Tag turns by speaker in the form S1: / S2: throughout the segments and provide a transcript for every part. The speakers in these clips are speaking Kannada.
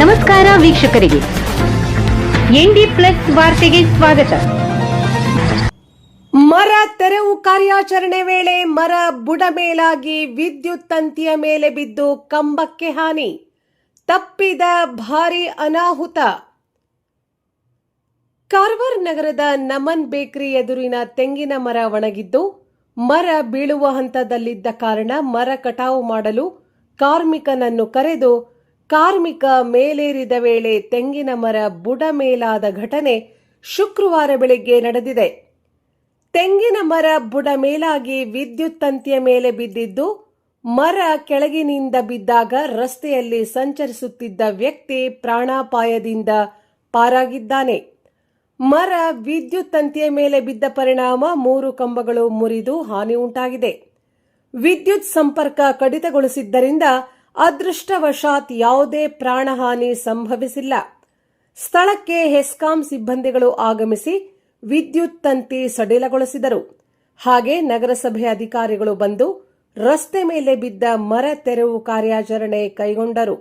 S1: ನಮಸ್ಕಾರ ವೀಕ್ಷಕರಿಗೆ. ಎನ್ಡಿ ಪ್ಲಸ್ ವಾರ್ತೆಗೆ ಸ್ವಾಗತ.
S2: ಮರ ತೆರವು ಕಾರ್ಯಾಚರಣೆ ವೇಳೆ ಮರ ಬುಡಮೇಲಾಗಿ ವಿದ್ಯುತ್ ತಂತಿಯ ಮೇಲೆ ಬಿದ್ದು ಕಂಬಕ್ಕೆ ಹಾನಿ. ತಪ್ಪಿದ ಭಾರಿ ಅನಾಹುತ. ಕಾರ್ವಾರ್ ನಗರದ ನಮನ್ ಬೇಕರಿ ಎದುರಿನ ತೆಂಗಿನ ಮರ ಒಣಗಿದ್ದು, ಮರ ಬೀಳುವ ಹಂತದಲ್ಲಿದ್ದ ಕಾರಣ ಮರ ಕಟಾವು ಮಾಡಲು ಕಾರ್ಮಿಕನನ್ನು ಕರೆದು ಕಾರ್ಮಿಕ ಮೇಲೇರಿದ ವೇಳೆ ತೆಂಗಿನ ಮರ ಬುಡ ಮೇಲಾದ ಘಟನೆ ಶುಕ್ರವಾರ ಬೆಳಗ್ಗೆ ನಡೆದಿದೆ. ತೆಂಗಿನ ಮರ ಬುಡ ಮೇಲಾಗಿ ವಿದ್ಯುತ್ ತಂತಿಯ ಮೇಲೆ ಬಿದ್ದಿದ್ದು, ಮರ ಕೆಳಗಿನಿಂದ ಬಿದ್ದಾಗ ರಸ್ತೆಯಲ್ಲಿ ಸಂಚರಿಸುತ್ತಿದ್ದ ವ್ಯಕ್ತಿ ಪ್ರಾಣಾಪಾಯದಿಂದ ಪಾರಾಗಿದ್ದಾನೆ. ಮರ ವಿದ್ಯುತ್ ತಂತಿಯ ಮೇಲೆ ಬಿದ್ದ ಪರಿಣಾಮ ಮೂರು ಕಂಬಗಳು ಮುರಿದು ಹಾನಿ ಉಂಟಾಗಿದೆ. ವಿದ್ಯುತ್ ಸಂಪರ್ಕ ಕಡಿತಗೊಳಿಸಿದ್ದರಿಂದ ಅದೃಷ್ಟವಶಾತ್ ಯಾವುದೇ ಪ್ರಾಣಹಾನಿ ಸಂಭವಿಸಿಲ್ಲ. ಸ್ಥಳಕ್ಕೆ ಹೆಸ್ಕಾಂ ಸಿಬ್ಬಂದಿಗಳು ಆಗಮಿಸಿ ವಿದ್ಯುತ್ ತಂತಿ ಸಡಿಲಗೊಳಿಸಿದರು. ಹಾಗೆ ನಗರಸಭೆ ಅಧಿಕಾರಿಗಳು ಬಂದು ರಸ್ತೆ ಮೇಲೆ ಬಿದ್ದ ಮರ ತೆರವು ಕಾರ್ಯಾಚರಣೆ ಕೈಗೊಂಡರು.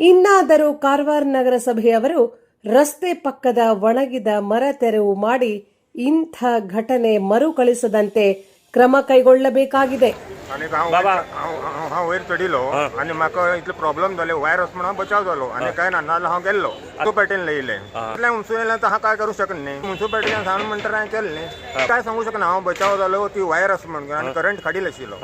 S2: ಇನ್ನಾದರೂ ಕಾರವಾರ ನಗರಸಭೆಯವರು ರಸ್ತೆ ಪಕ್ಕದ ಒಣಗಿದ ಮರ ತೆರವು ಮಾಡಿ ಇಂಥ ಘಟನೆ ಮರುಕಳಿಸದಂತೆ ಕ್ರಮ ಕೈಗೊಳ್ಳಬೇಕಾಗಿದೆ.
S3: आणि हांव
S4: बाबा.
S3: हांव हांव- हांव वयर चडिलो आनी म्हाका इतलो प्रॉब्लेम जालो वायर वच म्हणून बचाव जालो आनी काय ना नाजाल्यार हांव गेल्लो. म्युन्सिपाल्टीन लयले इतलें उंचू येयलें तर हांव काय करूं शकना न्ही? म्युन्सिपाल्टीन सांगून म्हणटा हांवें केलें न्ही काय सांगू शकना हांव बचाव जालो ती वायर आसा म्हणून आनी करंट काडील आशिल्लो.